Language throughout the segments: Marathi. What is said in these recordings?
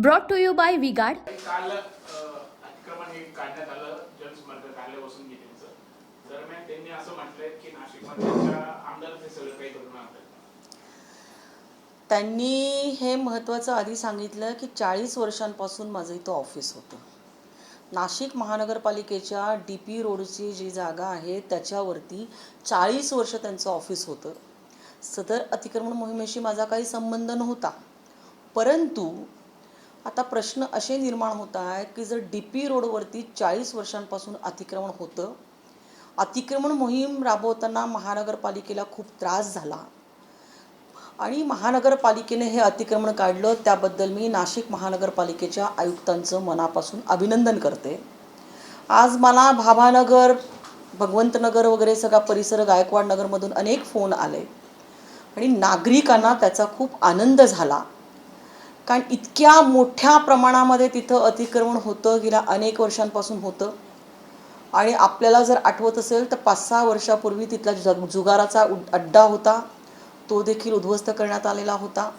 Brought to you by V-Guard काल अ, अतिक्रमण हे काढण्यात आलं जनसंपर्क कार्यालयापासून मिटिंगचं दरम्यान त्यांनी असं म्हटलंय की नाशिकमध्ये त्यांच्या आमदार ते सगळं काही करून आणतात त्यांनी हे महत्त्वाचं आधी सांगितलं की चाळीस वर्षांपासून माझं इथं ऑफिस होतं. नाशिक महानगरपालिकेच्या डी पी रोडची जी जागा आहे त्याच्यावरती चाळीस वर्ष त्यांचं ऑफिस होतं. सदर अतिक्रमण मोहिमेशी माझा काही संबंध नव्हता. परंतु आता प्रश्न असे निर्माण होत आहे की जर डी पी रोडवरती चाळीस वर्षांपासून अतिक्रमण होतं अतिक्रमण मोहीम राबवताना महानगरपालिकेला खूप त्रास झाला. आणि महानगरपालिकेने हे अतिक्रमण काढलं त्याबद्दल मी नाशिक महानगरपालिकेच्या आयुक्तांचं मनापासून अभिनंदन करते. आज मला भाभानगर भगवंतनगर वगैरे सगळा परिसर गायकवाड नगरमधून अनेक फोन आले. आणि नागरिकांना त्याचा खूप आनंद झाला. कारण इतक्या मोठ्या प्रमाणामध्ये तिथं अतिक्रमण होतं गेल्या अनेक वर्षांपासून होतं. आणि आपल्याला जर आठवत असेल तर पाच सहा वर्षापूर्वी तिथला जग जुगाराचा अड्डा होता. तो देखील उद्ध्वस्त करण्यात आलेला होता.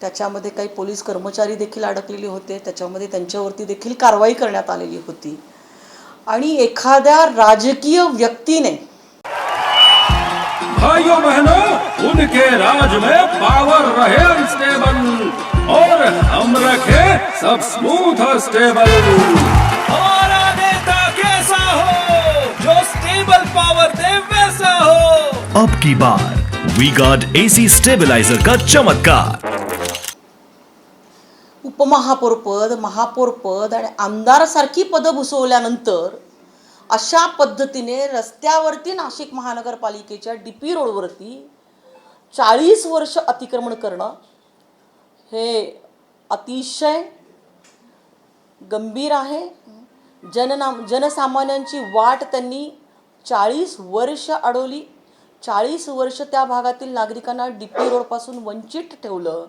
त्याच्यामध्ये काही पोलीस कर्मचारी देखील अडकलेले होते. त्याच्यामध्ये त्यांच्यावरती देखील कारवाई करण्यात आलेली होती. आणि एखाद्या राजकीय व्यक्तीने भाइयों बहनों उनके राज में पावर रहे अनस्टेबल और हम रखे सब स्मूथ और स्टेबल हमारा नेता कैसा हो? जो स्टेबल पावर दे वैसा हो। अब की बार वी गार्ड एसी स्टेबलाइजर का चमत्कार। उपमहापौर पद महापौर पद आणि आमदारासारखी पदं भुसवल्यानंतर अशा पद्धतीने रस्त्यावरती नाशिक महानगरपालिकेच्या डी पी रोडवरती चाळीस वर्ष अतिक्रमण करणं हे अतिशय गंभीर आहे. जननाम जनसामान्यांची वाट त्यांनी चाळीस वर्ष अडवली. चाळीस वर्ष त्या भागातील नागरिकांना डी पी रोडपासून वंचित ठेवलं.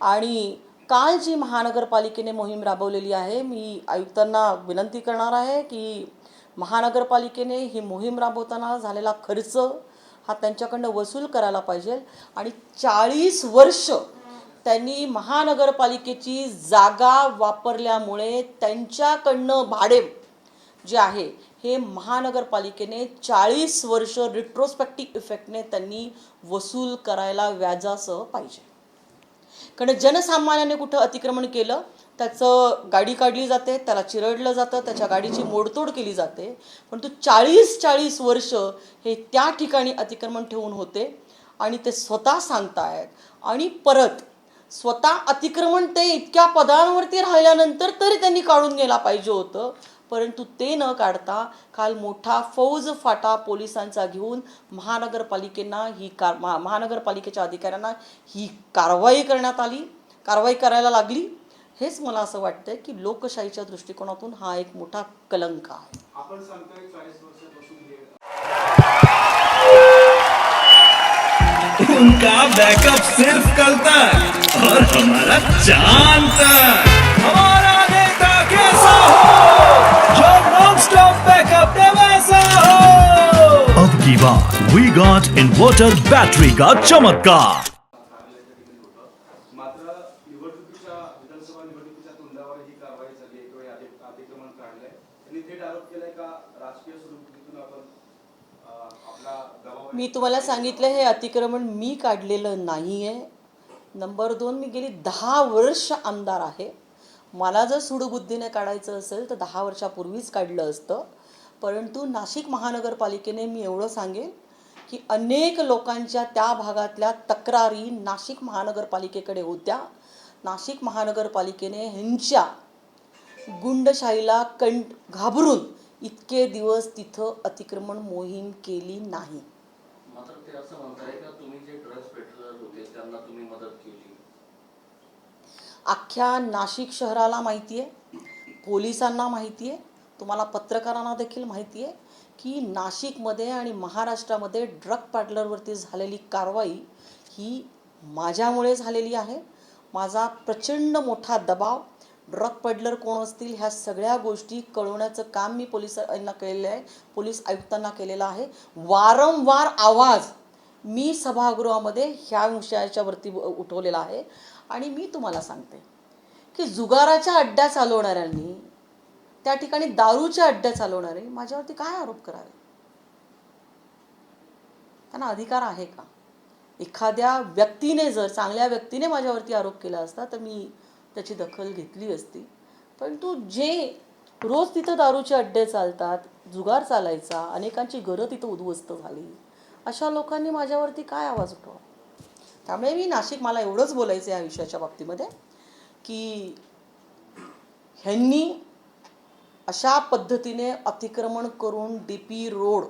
आणि काल जी महानगरपालिकेने मोहीम राबवलेली आहे मी आयुक्तांना विनंती करणार आहे की महानगरपालिकेने ही मोहीम राबवताना झालेला खर्च हा त्यांच्याकडनं वसूल करायला पाहिजे. आणि चाळीस वर्ष त्यांनी महानगरपालिकेची जागा वापरल्यामुळे त्यांच्याकडनं भाडे जे आहे हे महानगरपालिकेने चाळीस वर्ष रिट्रोस्पेक्टिव्ह इफेक्टने त्यांनी वसूल करायला व्याजासह पाहिजे. कारण जनसामान्याने कुठं अतिक्रमण केलं त्याचं गाडी काढली जाते त्याला चिरडलं जातं त्याच्या गाडीची मोडतोड केली जाते. परंतु चाळीस चाळीस वर्ष हे त्या ठिकाणी अतिक्रमण ठेवून होते आणि ते स्वतः सांगतायत आणि परत स्वतः अतिक्रमण ते इतक्या पदांवरती राहिल्यानंतर तरी त्यांनी काढून गेला पाहिजे होतं. परंतु ते न काढता काल मोठा फौज फाटा पोलिसांचा घेऊन महानगरपालिकेना ही कार महा महानगरपालिकेच्या अधिकाऱ्यांना ही कारवाई करण्यात आली कारवाई करायला लागली. हेच मला असं वाटतं की लोकशाहीच्या दृष्टिकोनातून हा एक मोठा कलंक आहे. आपण हे उनका बैकअप सिर्फ कल तक। और हमारा चांद तक हमारा नेता कैसा हो? जो नॉन स्टॉप बैकअप दे वैसा हो। अब की बार वी गार्ड इन्वर्टर बैटरी का चमत्कार। मी तुम्हाला सांगितलं हे अतिक्रमण मी काढलेलं नाही आहे नंबर दोन मी गेली दहा वर्ष आमदार आहे. मला जर सुडबुद्धीने काढायचं असेल तर दहा वर्षापूर्वीच काढलं असतं. परंतु नाशिक महानगरपालिकेने मी एवढं सांगेन की अनेक लोकांच्या त्या भागातल्या तक्रारी नाशिक महानगरपालिकेकडे होत्या. नाशिक महानगरपालिकेने ह्यांच्या गुंडशाहीला कं घाबरून इतके दिवस तिथं अतिक्रमण मोहीम केली नाही. मात्र ते असं म्हणताय का तुम्ही जे ड्रग्स पेट्रोलर होते त्यांना तुम्ही मदत अख्ख्या नाशिक शहराला माहिती आहे पोलिसांना माहिती आहे तुम्हाला पत्रकारांना देखील माहिती आहे की नाशिकमध्ये आणि महाराष्ट्रामध्ये ड्रग पार्टलरवरती झालेली कारवाई ही माझ्यामुळे झालेली आहे. माझा प्रचंड मोठा दबाव ड्रग पेडलर कोण असतील ह्या सगळ्या गोष्टी कळवण्याचं काम मी पोलिसांना केलेलं आहे पोलीस आयुक्तांना केलेलं आहे. वारंवार आवाज मी सभागृहामध्ये ह्या विषयाच्या वरती उठवलेला आहे. आणि मी तुम्हाला सांगते की जुगाराच्या अड्ड्या चालवणाऱ्यांनी त्या ठिकाणी दारूच्या अड्ड्या चालवणारे माझ्यावरती काय आरोप करावे? त्यांना अधिकार आहे का? एखाद्या व्यक्तीने जर चांगल्या व्यक्तीने माझ्यावरती आरोप केला असता तर मी त्याची दखल घेतली असती. परंतु जे रोज तिथं दारूचे अड्डे चालतात जुगार चालायचा अनेकांची घरं तिथं उद्ध्वस्त झाली अशा लोकांनी माझ्यावरती काय आवाज उठवा? त्यामुळे मी नाशिक मला एवढंच बोलायचं आहे या विषयाच्या बाबतीमध्ये की ह्यांनी अशा पद्धतीने अतिक्रमण करून डी पी रोड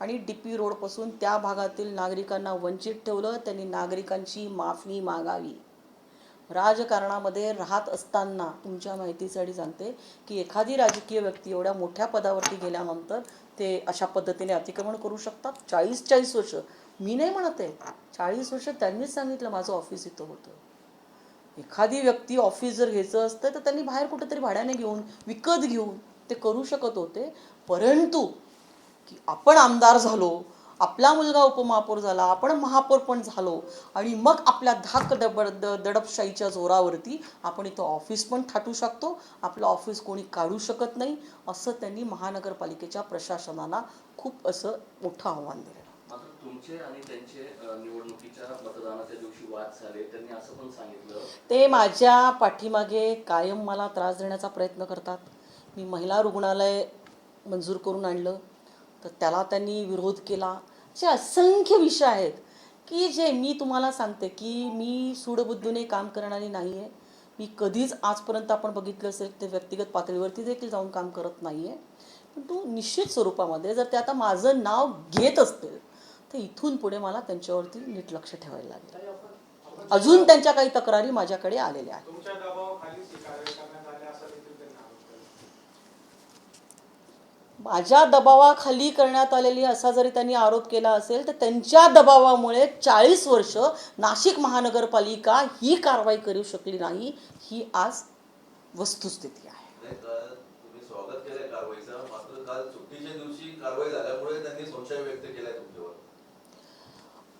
आणि डी पी रोडपासून त्या भागातील नागरिकांना वंचित ठेवलं त्यांनी नागरिकांची माफी मागावी. राजकारणामध्ये राहत असताना तुमच्या माहितीसाठी सांगते की एखादी राजकीय व्यक्ती एवढ्या मोठ्या पदावरती गेल्यानंतर ते अशा पद्धतीने अतिक्रमण करू शकतात? चाळीस चाळीस वर्ष. मी नाही म्हणत आहे. चाळीस वर्ष त्यांनीच सांगितलं माझं ऑफिस इथं होतं. एखादी व्यक्ती ऑफिस जर घ्यायचं असतं तर त्यांनी बाहेर कुठेतरी भाड्याने घेऊन विकत घेऊन ते करू शकत होते. परंतु की आपण आमदार झालो आपला मुलगा उपमहापौर झाला आपण महापौर पण झालो आणि मग आपल्या धाक दबड द दडपशाहीच्या जोरावरती आपण इथं ऑफिस पण थाटू शकतो. आपलं ऑफिस कोणी काढू शकत नाही असं त्यांनी महानगरपालिकेच्या प्रशासनाला खूप असं मोठं आव्हान दिलं. मात्र तुमचे आणि त्यांचे अ, निवडणुकीच्या मतदानाच्या दिवशी वाद झाले त्यांनी असं पण सांगितलं. ते माझ्या पाठीमागे कायम मला त्रास देण्याचा प्रयत्न करतात. मी महिला रुग्णालय मंजूर करून आणलं. तर त्याला त्यांनी विरोध केला. असे असंख्य विषय आहेत की जे मी तुम्हाला सांगते की मी सूडबुद्धीने काम करणारी नाही आहे मी कधीच आजपर्यंत आपण बघितलं असेल ते व्यक्तिगत पातळीवरती देखील जाऊन काम करत नाही आहे परंतु निश्चित स्वरूपामध्ये जर ते आता माझं नाव घेत असतील तर इथून पुढे मला त्यांच्यावरती नीट लक्ष ठेवायला लागेल. अजून त्यांच्या काही तक्रारी माझ्याकडे आलेल्या आहेत तुमच्या दबावाखाली ही कारवाई करण्यात आली असं देखील त्यांनी आरोप केला माझ्या दबावाखाली करण्यात आलेली असा जरी त्यांनी आरोप केला असेल तर त्यांच्या दबावामुळे चाळीस वर्ष नाशिक महानगरपालिका ही कारवाई करू शकली नाही ही आज वस्तुस्थिती आहे.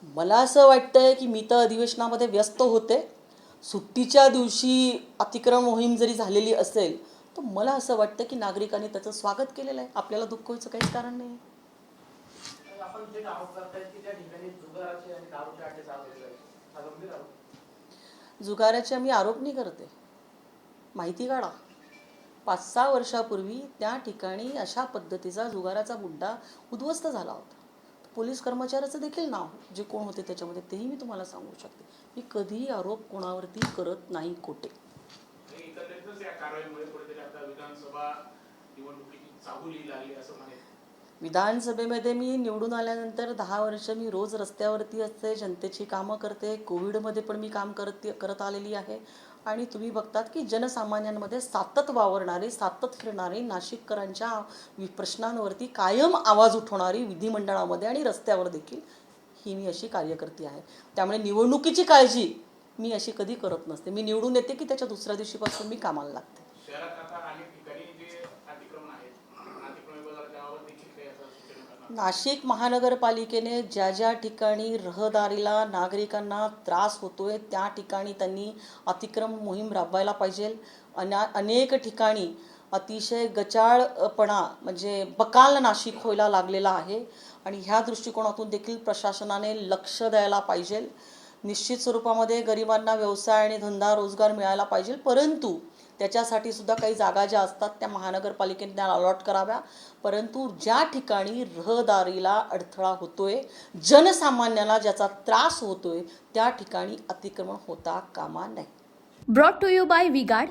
मला असं वाटतंय की मी तर अधिवेशनामध्ये व्यस्त होते. सुट्टीच्या दिवशी अतिक्रमण मोहीम जरी झालेली असेल तर मला असं वाटतं की नागरिकांनी त्याचं स्वागत केलेलं आहे. आपल्याला दुःख व्हायचं काहीच कारण नाही. आपण जे आरोप करतायत की त्या ठिकाणी जुगाराचे आम्ही आरोप नाही करते माहिती काढा. पाच सहा वर्षापूर्वी त्या ठिकाणी अशा पद्धतीचा जुगाराचा गुड्डा उद्ध्वस्त झाला होता. पोलीस कर्मचाऱ्याचं देखील नाव जे कोण होते त्याच्यामध्ये तेही मी तुम्हाला सांगू शकते. मी कधीही आरोप कोणावरती करत नाही खोटे. विधानसभा निवडणुकीची चाहुली लागली असं म्हणे विधानसभेमध्ये मी निवडून आल्यानंतर दहा वर्ष मी रोज रस्त्यावरती असते जनतेची कामं करते कोविडमध्ये पण मी काम करत करत आलेली आहे. आणि तुम्ही बघतात की जनसामान्यांमध्ये सातत वावरणारे सातत फिरणारे नाशिककरांच्या प्रश्नांवरती कायम आवाज उठवणारी विधिमंडळामध्ये आणि रस्त्यावर देखील ही मी अशी कार्यकर्ती आहे. त्यामुळे निवडणुकीची काळजी मी अशी कधी करत नसते. मी निवडून येते की त्याच्या दुसऱ्या दिवशीपासून मी कामाला लागते शहरात आता अनेक ठिकाणी जे अतिक्रमण आहेत अतिक्रमण विभागाला त्यावर देखील काही असं सूचना करणार नाशिक महानगरपालिकेने ज्या ज्या ठिकाणी रहदारीला नागरिकांना त्रास होतोय त्या ठिकाणी त्यांनी अतिक्रम मोहीम राबवायला पाहिजे. अना अनेक ठिकाणी अतिशय गचाळपणा म्हणजे बकाल नाशिक व्हायला लागलेला आहे. आणि ह्या दृष्टिकोनातून देखील प्रशासनाने लक्ष द्यायला पाहिजे. निश्चित स्वरूपामध्ये गरिबांना व्यवसाय आणि धंदा रोजगार मिळायला पाहिजे. परंतु त्याच्यासाठी सुद्धा काही जागा ज्या असतात त्या महानगरपालिकेने त्या अलॉट कराव्या. परंतु ज्या ठिकाणी रहदारीला अडथळा होतोय जनसामान्याला ज्याचा त्रास होतोय त्या ठिकाणी अतिक्रमण होता कामा नये. To you by we guard